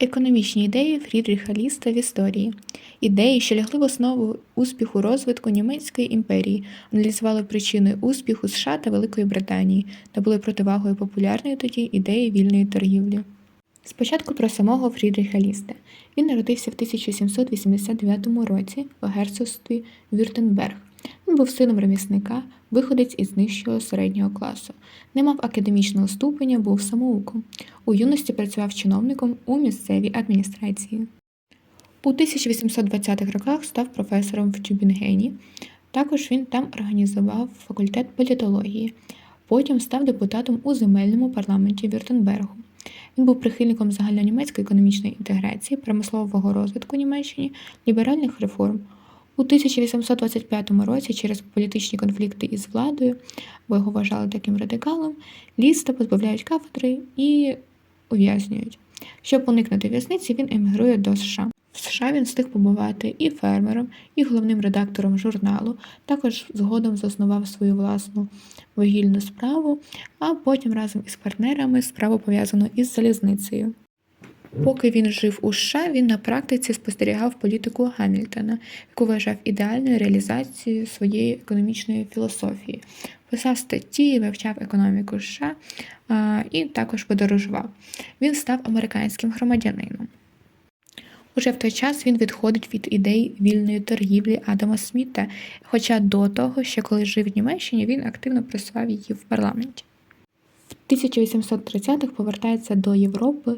Економічні ідеї Фрідріха Ліста в історії. Ідеї, що лягли в основу успіху розвитку Німецької імперії, аналізували причини успіху США та Великої Британії та були противагою популярної тоді ідеї вільної торгівлі. Спочатку про самого Фрідріха Ліста. Він народився в 1789 році в герцогстві Вюртемберг. Він був сином ремісника, виходець із нижчого середнього класу. Не мав академічного ступеня, був самоуком. У юності працював чиновником у місцевій адміністрації. У 1820-х роках став професором в Тюбінгені. Також він там організував факультет політології. Потім став депутатом у земельному парламенті Вюртембергу. Він був прихильником загальнонімецької економічної інтеграції, промислового розвитку Німеччини, ліберальних реформ. У 1825 році через політичні конфлікти із владою, бо його вважали таким радикалом, Ліста позбавляють кафедри і ув'язнюють. Щоб уникнути в'язниці, він емігрує до США. В США він встиг побувати і фермером, і головним редактором журналу. Також згодом заснував свою власну вугільну справу, а потім разом із партнерами справу пов'язану із залізницею. Поки він жив у США, він на практиці спостерігав політику Гамільтона, яку вважав ідеальною реалізацією своєї економічної філософії. Писав статті, вивчав економіку США і також подорожував. Він став американським громадянином. Уже в той час він відходить від ідей вільної торгівлі Адама Сміта, хоча до того, ще коли жив в Німеччині, він активно просував її в парламенті. В 1830-х повертається до Європи,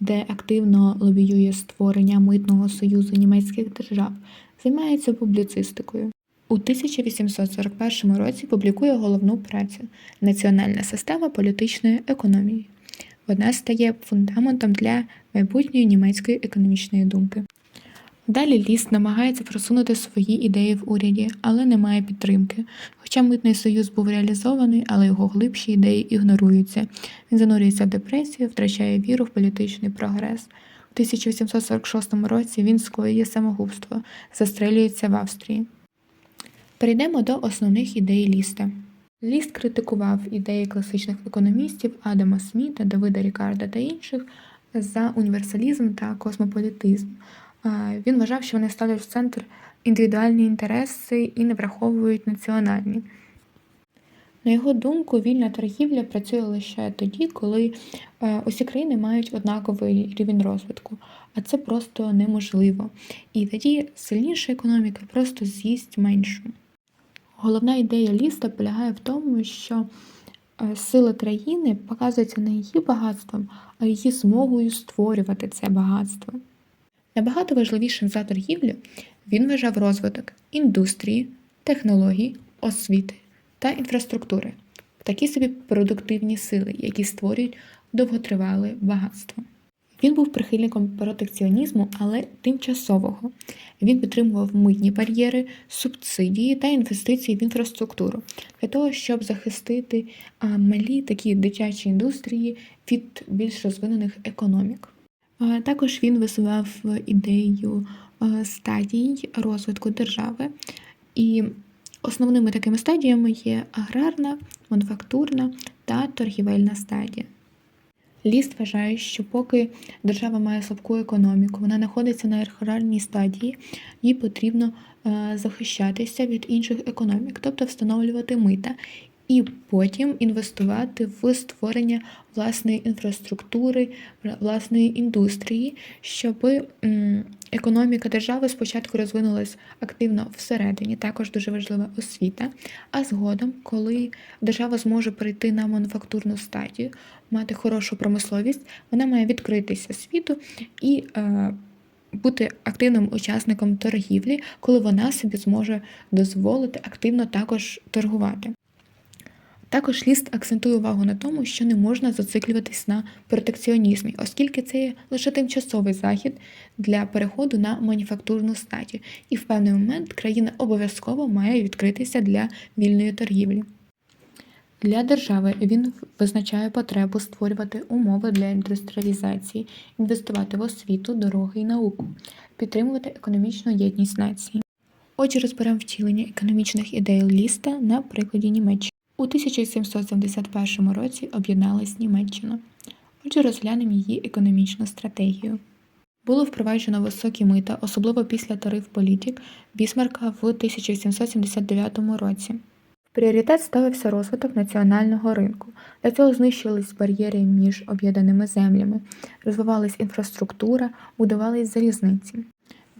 де активно лобіює створення митного союзу німецьких держав, займається публіцистикою. У 1841 році публікує головну працю Національна система політичної економії. Вона стає фундаментом для майбутньої німецької економічної думки. Далі Ліст намагається просунути свої ідеї в уряді, але не має підтримки. Хоча митний союз був реалізований, але його глибші ідеї ігноруються. Він занурюється в депресію, втрачає віру в політичний прогрес. У 1846 році він скоює самогубство, застрелюється в Австрії. Перейдемо до основних ідей Ліста. Ліст критикував ідеї класичних економістів Адама Сміта, Давида Рікарда та інших за універсалізм та космополітизм. Він вважав, що вони ставлять в центр індивідуальні інтереси і не враховують національні. На його думку, вільна торгівля працює лише тоді, коли усі країни мають однаковий рівень розвитку, а це просто неможливо. І тоді сильніша економіка просто з'їсть меншу. Головна ідея ліста полягає в тому, що сила країни показується не її багатством, а її змогою створювати це багатство. Набагато важливішим за торгівлю він вважав розвиток індустрії, технологій, освіти та інфраструктури, такі собі продуктивні сили, які створюють довготривале багатство. Він був прихильником протекціонізму, але тимчасового. Він підтримував митні бар'єри, субсидії та інвестиції в інфраструктуру для того, щоб захистити малі такі дитячі індустрії від більш розвинених економік. Також він висував ідею стадій розвитку держави, і основними такими стадіями є аграрна, мануфактурна та торгівельна стадія. Ліст вважає, що поки держава має слабку економіку, вона знаходиться на аграрній стадії, їй потрібно захищатися від інших економік, тобто встановлювати мита і потім інвестувати в створення власної інфраструктури, власної індустрії, щоб економіка держави спочатку розвинулась активно всередині, також дуже важлива освіта. А згодом, коли держава зможе перейти на мануфактурну стадію, мати хорошу промисловість, вона має відкритися світу і е, бути активним учасником торгівлі, коли вона собі зможе дозволити активно також торгувати. Також ліст акцентує увагу на тому, що не можна зациклюватись на протекціонізмі, оскільки це є лише тимчасовий захід для переходу на мануфактурну стадію, і в певний момент країна обов'язково має відкритися для вільної торгівлі. Для держави він визначає потребу створювати умови для індустріалізації, інвестувати в освіту, дороги і науку, підтримувати економічну єдність нації. Отже, розберемо втілення економічних ідей ліста на прикладі Німеччини. У 1771 році об'єдналась Німеччина. Отже, розглянемо її економічну стратегію. Було впроваджено високі мита, особливо після тариф політик Бісмарка в 1779 році. Пріоритет ставився розвиток національного ринку. Для цього знищувались бар'єри між об'єднаними землями, розвивалась інфраструктура, будувались залізниці.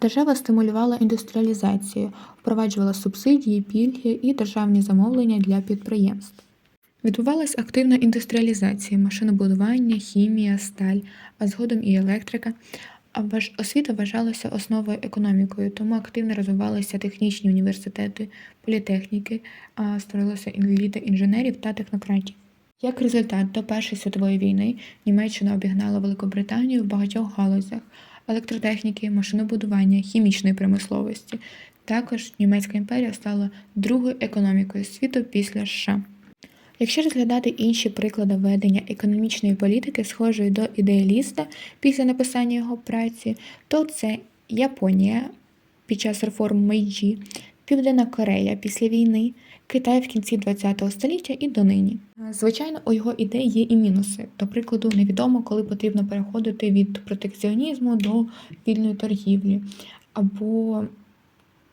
Держава стимулювала індустріалізацію, впроваджувала субсидії, пільги і державні замовлення для підприємств. Відбувалась активна індустріалізація, машинобудування, хімія, сталь, а згодом і електрика. Освіта вважалася основою економікою, тому активно розвивалися технічні університети, політехніки, а створилася еліта інженерів та технократів. Як результат, до Першої світової війни Німеччина обігнала Великобританію в багатьох галузях електротехніки, машинобудування, хімічної промисловості. Також Німецька імперія стала другою економікою світу після США. Якщо розглядати інші приклади ведення економічної політики, схожої до ідеаліста після написання його праці, то це Японія під час реформ Мейджі, Південна Корея після війни, Китай в кінці ХХ століття і донині. Звичайно, у його ідей є і мінуси. До прикладу, невідомо, коли потрібно переходити від протекціонізму до вільної торгівлі, або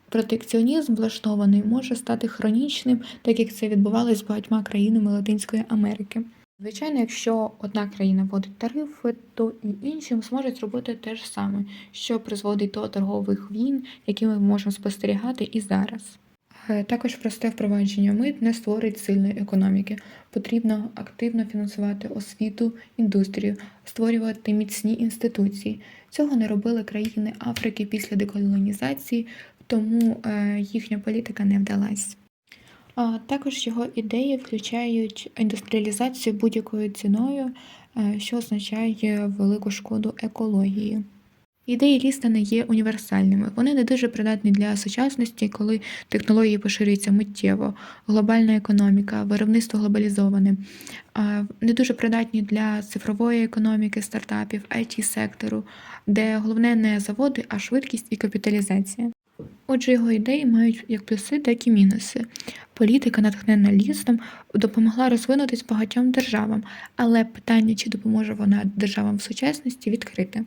протекціонізм влаштований може стати хронічним, так як це відбувалося з багатьма країнами Латинської Америки. Звичайно, якщо одна країна вводить тарифи, то і інші зможуть зробити те ж саме, що призводить до торгових війн, які ми можемо спостерігати і зараз. Е, Також просте впровадження мит не створить сильної економіки. Потрібно активно фінансувати освіту, індустрію, створювати міцні інституції. Цього не робили країни Африки після деколонізації, тому е, їхня політика не вдалась. Також його ідеї включають індустріалізацію будь-якою ціною, е, що означає велику шкоду екології. Ідеї Ліста не є універсальними. Вони не дуже придатні для сучасності, коли технології поширюються миттєво, глобальна економіка, виробництво глобалізоване, не дуже придатні для цифрової економіки, стартапів, it сектору де головне не заводи, а швидкість і капіталізація. Отже, його ідеї мають як плюси, так і мінуси. Політика, натхнена лісом, допомогла розвинутись багатьом державам, але питання, чи допоможе вона державам в сучасності, відкрите.